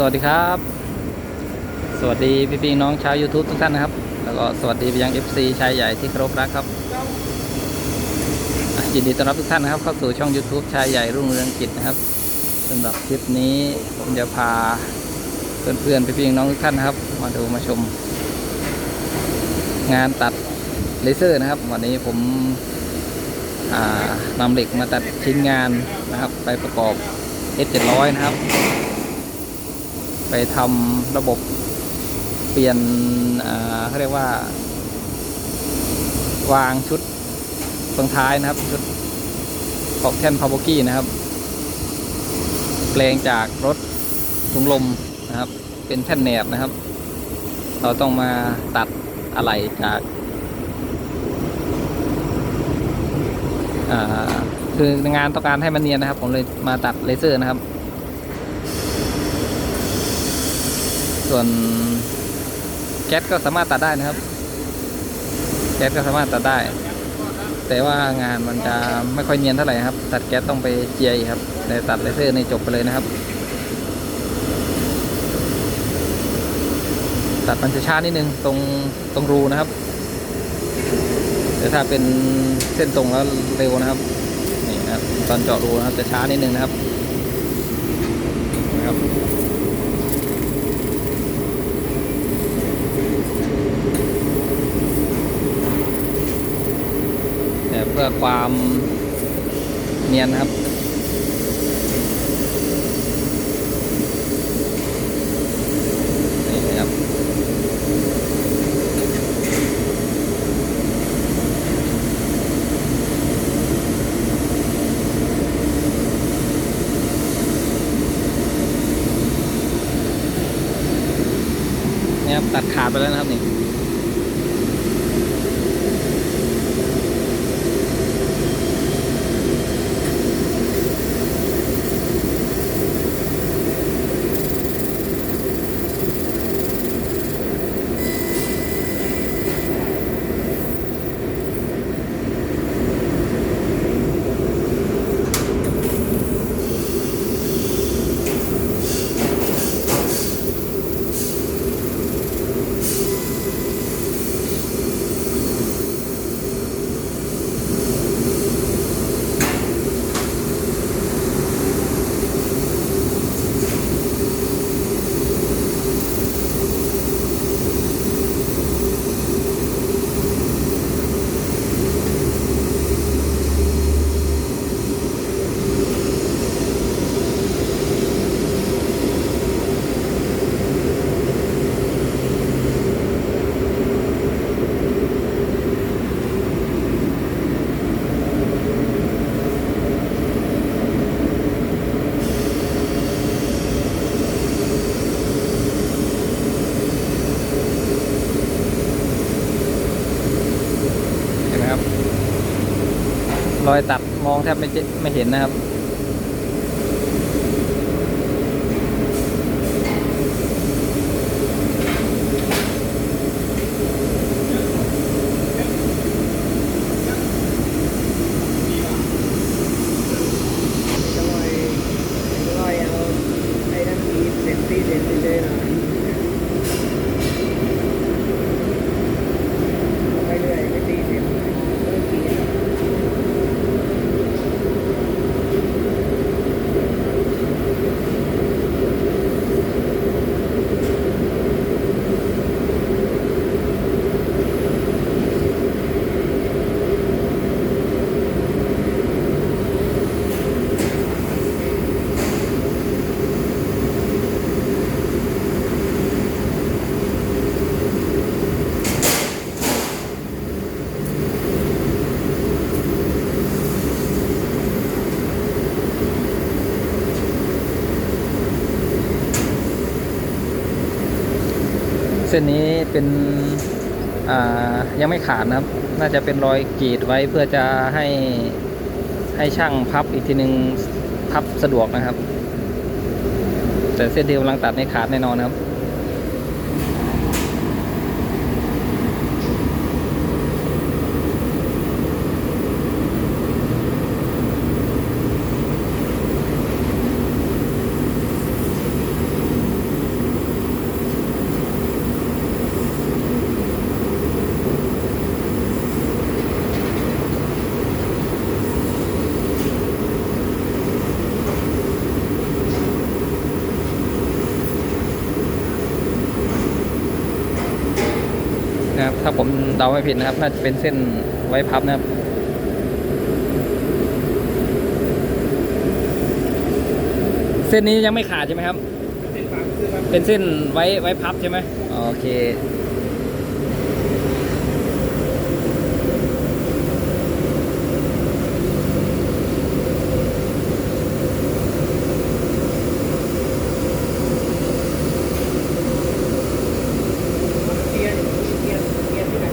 สวัสดีครับ สวัสดีพี่พี่ๆน้องชาว YouTube ทุกท่านนะครับ แล้วก็สวัสดีไปยัง FC ชายใหญ่ที่เคารพรักครับยินดีต้อนรับทุกท่านนะครับ เข้าสู่ช่อง YouTube ชายใหญ่รุ่งเรืองกิจนะครับสำหรับคลิปนี้ผมจะพาเพื่อนๆพี่พี่ๆน้องทุกท่านนะครับ มาดูมาชม งานตัดเลเซอร์นะครับ วันนี้ผมนำเหล็กมาตัดชิ้นงานนะครับ ไปประกอบ S700 นะครับ ไปทำระบบเปลี่ยนเขาเรียกว่า วางชุดเฟืองท้ายนะครับ ชุดขอบแท่นพาวโบกี้นะครับแปลงจากรถถุงลมนะครับ เป็นแท่นแหนบนะครับ เราต้องมาตัดอะไหล่จากคืองานต้องการให้มันเนียนนะครับ ผมเลยมาตัดเลเซอร์นะครับ ส่วนแก๊สก็สามารถตัดได้นะครับ แก๊สก็สามารถตัดได้ แต่ว่างานมันจะไม่ค่อยเนียนเท่าไหร่ครับ ตัดแก๊สต้องไปเจียครับแต่ตัดเลเซอร์ในจบไปเลยนะครับ ตัดมันจะช้านิดนึงตรงตรงรูนะครับแต่ถ้าเป็นเส้นตรงแล้วเร็วนะครับนี่ครับตอนเจาะรูนะครับจะช้านิดนึงนะครับ เพื่อความเนียนครับ นี่ครับ นี่ครับ ตัดขาดไปแล้วนะครับนี่ รอยตัดมองแทบไม่เจไม่เห็นนะครับ จะลอยลอยเอาไอ้นั่นทีเสร็จที่เสร็จเลยนะไปเรื่อยไปตีเสร็จเริ่มตี เส้นนี้เป็นยังไม่ขาดนะครับ น่าจะเป็นรอยกรีดไว้เพื่อจะให้ให้ช่างพับอีกทีหนึ่งพับสะดวกนะครับ แต่เส้นที่กำลังตัดในขาดแน่นอนนะครับ ผมเดาไม่ผิดนะครับ น่าจะเป็นเส้นไว้พับนะครับเส้นนี้ยังไม่ขาดใช่ไหมครับเส้นฟังคือมันเป็นเส้นไว้ไว้พับใช่ไหมโอเค เกียร์เกียร์เกียร์ที่ไหน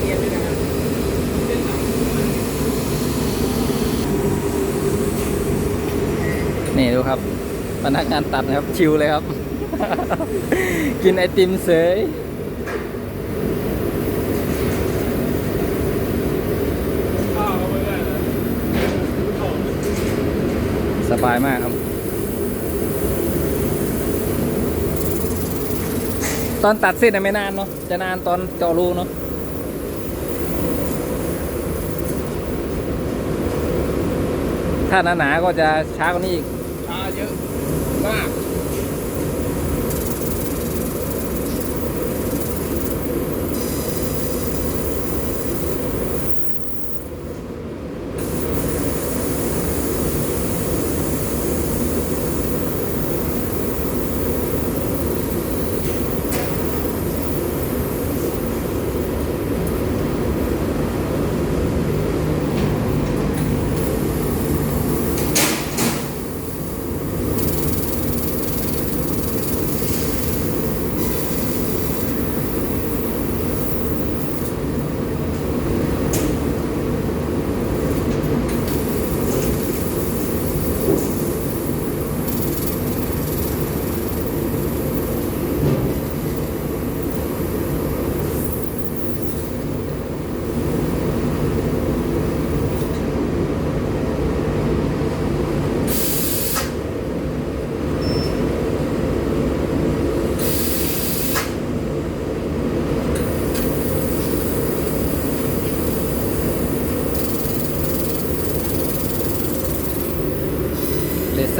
เกียร์ที่ไหนครับ นี่ดูครับพนักงานตัดนะครับ ชิวเลยครับ กินไอติมเสยสบายมากครับ ตอนตัดเส้นน่ะไม่นานเนาะจะนานตอนเจาะรูเนาะถ้าหนาๆก็จะช้ากว่านี้อีก มาก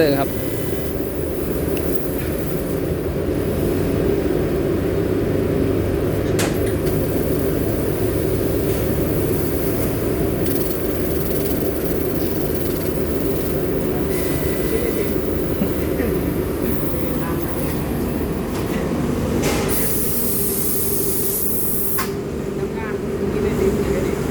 อร์ครับ ทำงานกินไอติมกินไอติม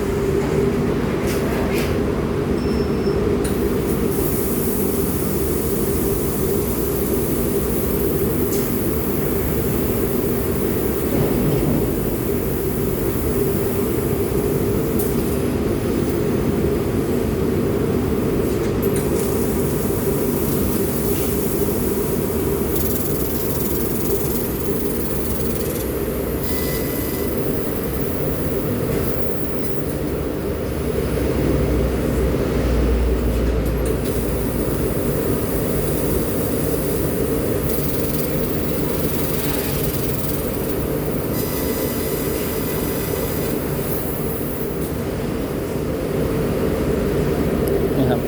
นี่ครับ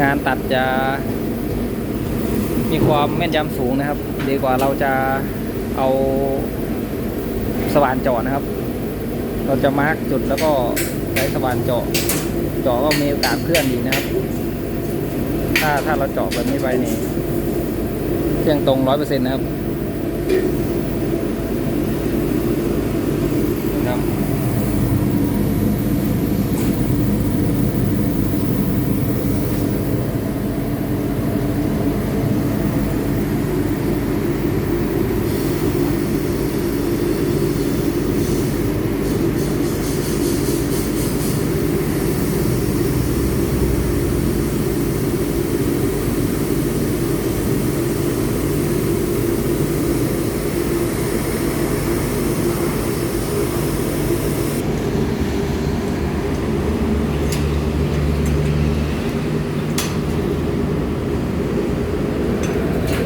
งาน ตัดจะมีความแม่นยำสูงนะครับ ดีกว่าเราจะเอาสว่านเจาะนะครับ เราจะมาร์กจุดแล้วก็ใช้สว่านเจาะเจาะก็มีโอกาสเคลื่อนอีนะครับ ถ้าถ้าเราเจาะแบบนี้ไปนี่เที่ยงตรงร้อยเปอร์เซ็นต์นะครับ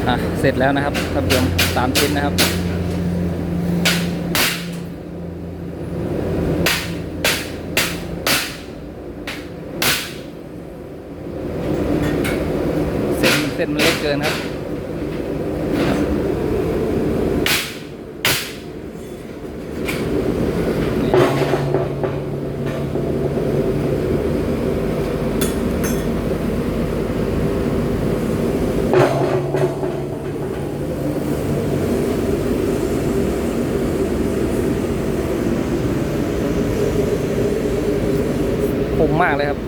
อะ เสร็จแล้วนะครับท่านผู้ชมสามชิ้นนะครับ เส้นเส้นมันเล็กเกินครับ คมมากเลยครับ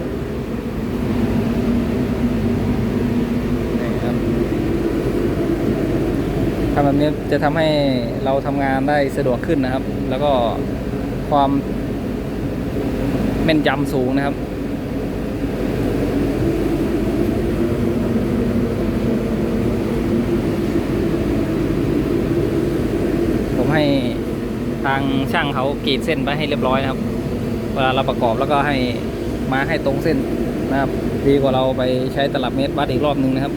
นี่ครับทำแบบนี้ จะทำให้เราทำงานได้สะดวกขึ้นนะครับ แล้วก็ความแม่นยำสูงนะครับ ผมให้ทางช่างเขากรีดเส้นไปให้เรียบร้อยนะครับ เวลาเราประกอบแล้วก็ให้มาให้ตรงเส้นนะครับ ดีกว่าเราไปใช้ตลับเมตรวัดอีกรอบหนึ่งนะครับ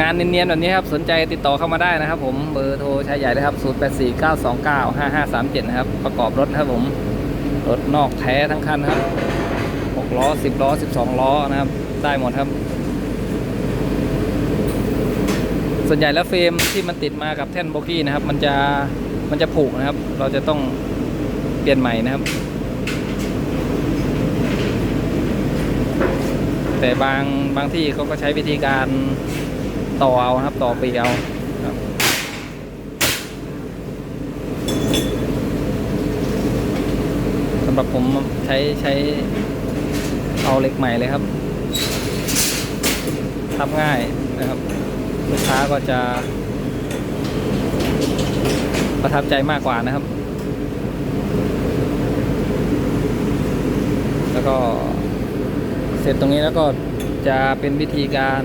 งานเนียนๆแบบนี้ครับสนใจติดต่อเข้ามาได้นะครับ ผมเบอร์โทรใช้ใหญ่เลยครับ 0849295537 นะครับ ประกอบรถนะครับผมรถนอกแท้ทั้งคันครับ6ล้อ 10 ล้อ 12 ล้อนะครับ ได้หมดครับ ส่วนใหญ่แล้วเฟรมที่มันติดมากับแท่นโบกี้นะครับ มันจะมันจะผุนะครับ เราจะต้องเปลี่ยนใหม่นะครับ แต่บางบางที่เขาก็ใช้วิธีการ ต่อเอาครับ ต่อปีเอาครับสำหรับผมใช้ใช้เอาเหล็กใหม่เลยครับทับง่ายนะครับ ลูกค้าก็จะ ประทับใจมากกว่านะครับ แล้วก็เสร็จตรงนี้แล้วก็จะเป็นวิธีการ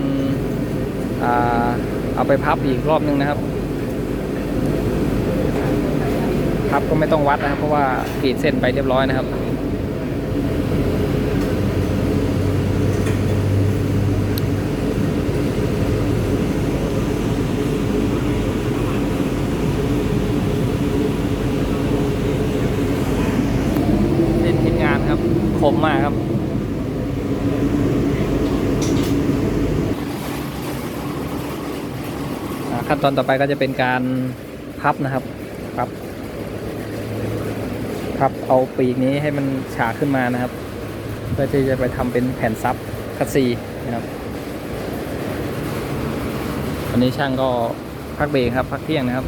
เอาไปพับอีกรอบนึงนะครับ พับก็ไม่ต้องวัดนะครับ เพราะว่ากรีดเส้นไปเรียบร้อยนะครับเล่นทีมงานครับคมมากครับ อ่า ขั้นตอนต่อไปก็จะเป็นการพับนะครับพับพับเอาปีกนี้ให้มันฉากขึ้นมานะครับ เพื่อที่จะไปทำเป็นแผ่นซับคัสซีนะครับวันนี้ช่างก็พักเบรกครับ พักเที่ยงนะครับ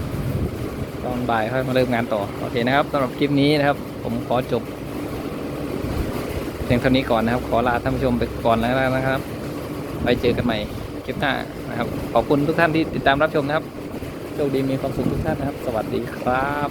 ตอนบ่ายค่อยมาเริ่มงานต่อโอเคนะครับสำหรับคลิปนี้นะครับ ผมขอจบเพียงเท่านี้ก่อนนะครับ ขอลาท่านผู้ชมไปก่อนแล้วนะครับ ไปเจอกันใหม่ ลิปหน้านะครับ ขอบคุณทุกท่านที่ติดตามรับชมนะครับ โชคดีมีความสุขทุกท่านนะครับ สวัสดีครับ